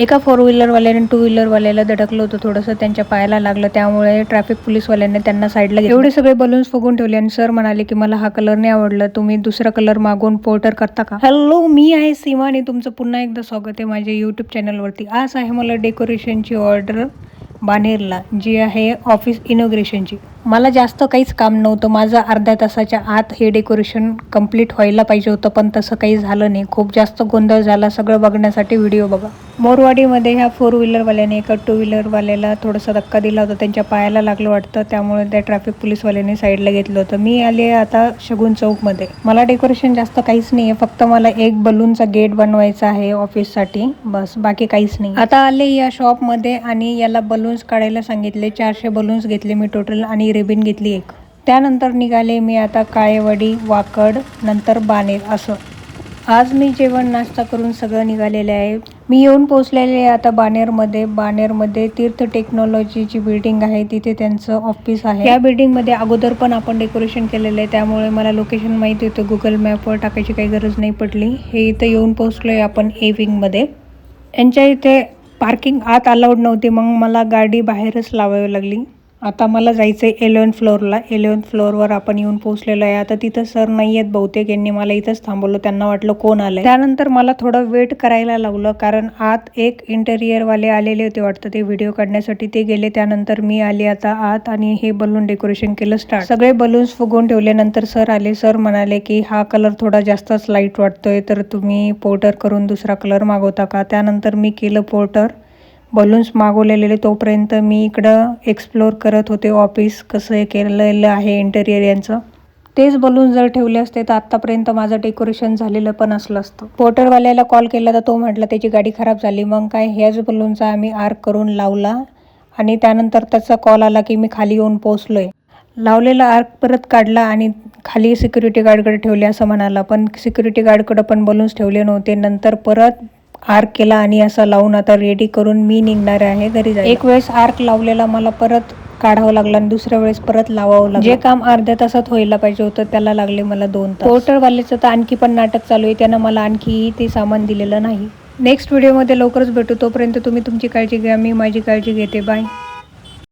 एका four व्हीलरवाल्याने to व्हीलरवाल्याला धडकलं होतं थोडंसं त्यांच्या पायाला लागलं. त्यामुळे ट्रॅफिक पोलीसवाल्याने त्यांना साईडला एवढे सगळे बलून्स फुगून ठेवले आणि सर म्हणाले की मला हा कलर नाही आवडला. तुम्ही दुसरा कलर मागून पोर्टर करता का? हॅलो मी आहे सीमा आणि तुमचं पुन्हा एकदा स्वागत आहे माझ्या यूट्यूब चॅनलवरती आज आहे मला डेकोरेशनची ऑर्डर बानेरला जी आहे ऑफिस इनोग्रेशनची मला जास्त काहीच काम नव्हतं. माझं अर्ध्या तासाच्या आत हे डेकोरेशन कंप्लीट व्हायला पाहिजे होतं पण तसं काही झालं नाही. खूप जास्त गोंधळ झाला. सगळं बघण्यासाठी व्हिडिओ बघा. मोरवाडीमध्ये ह्या फोर व्हीलरवाल्याने एका टू व्हीलरवाल्याला थोडासा धक्का दिला होता. त्यांच्या पायाला लागलं वाटतं. त्यामुळे त्या ट्रॅफिक पोलीसवाल्याने साईडला घेतलं होतं. मी आले आता शगुन चौकमध्ये. मला डेकोरेशन जास्त काहीच नाही आहे फक्त मला एक बलूनचा गेट बनवायचा आहे ऑफिससाठी बस बाकी काहीच नाही आता आले या शॉपमध्ये आणि याला बलून्स काढायला सांगितले. चारशे बलून्स घेतले मी टोटल आणि रिबीन घेतली एक. त्यानंतर निघाले मी आता काळेवाडी वाकड नंतर बानेर असं. आज मी जेवण नाश्ता करून सगळं निघालेले आहे. मी येऊन पोहोचलेले आहे आता बानेरमध्ये. बानेरमध्ये तीर्थ टेक्नॉलॉजीची बिल्डिंग आहे. तिथे त्यांचं ऑफिस आहे. या बिल्डिंगमध्ये अगोदर पण आपण डेकोरेशन केलेलं आहे. त्यामुळे मला लोकेशन माहिती होतं. गुगल मॅपवर टाकायची काही गरज नाही पडली. हे इथं येऊन पोचलो आहे आपण ए विंगमध्ये यांच्या इथे पार्किंग आत अलाउड नव्हती. मग मला गाडी बाहेरच लावावी लागली. आता मला जायचं आहे एलेवन फ्लोअरला एलेवन फ्लोअरवर आपण येऊन पोहोचलेलो आहे. आता तिथं सर नाही आहेत बहुतेक. यांनी मला इथंच थांबवलं. त्यांना वाटलं कोण आलं त्यानंतर मला थोडं वेट करायला लावलं कारण आत एक इंटेरियरवाले आलेले होते वाटतं. ते व्हिडिओ काढण्यासाठी ते गेले. त्यानंतर मी आले आता आत आणि हे बलून डेकोरेशन केलं स्टार्ट सगळे बलून्स फुगवून ठेवले. नंतर सर आले. सर म्हणाले की हा कलर थोडा जास्तच लाइट वाटतोय. तर तुम्ही पोर्टर करून दुसरा कलर मागवता का? त्यानंतर मी केलं पोर्टर बलून्स मागवलेले तोपर्यंत मी इकडं एक्सप्लोअर करत होते ऑफिस कसं हे केलेलं आहे इंटेरियर यांचं. तेच बलून जर ठेवले असते तर आत्तापर्यंत माझं डेकोरेशन झालेलं पण असलं असतं. पोर्टरवाल्याला कॉल केला तर तो म्हटला त्याची गाडी खराब झाली. मग काय ह्याच बलूनचा आम्ही आर्क करून लावला आणि त्यानंतर त्याचा कॉल आला की मी खाली येऊन पोचलोय लावलेला आर्क परत काढला आणि खाली सिक्युरिटी गार्डकडे ठेवले असं म्हणाला. पण सिक्युरिटी गार्डकडं पण बलून्स ठेवले नव्हते. नंतर परत आर्क केला आणि असा लावून आता रेडी करून मी निघणार आहे घरी. एक वेळेस आर्क लावलेला मला परत काढावं लागलं आणि दुसऱ्या वेळेस परत लावावं लागलं. जे काम अर्ध्या तासात व्हायला पाहिजे होतं त्याला लागले मला दोन तास. पोर्टरवाल्याचं तर आणखी पण नाटक चालू आहे त्यानं मला आणखी ते सामान दिलेलं नाही. नेक्स्ट व्हिडिओमध्ये लवकरच भेटू. तोपर्यंत तुम्ही तुमची काळजी घ्या मी माझी काळजी घेते. बाय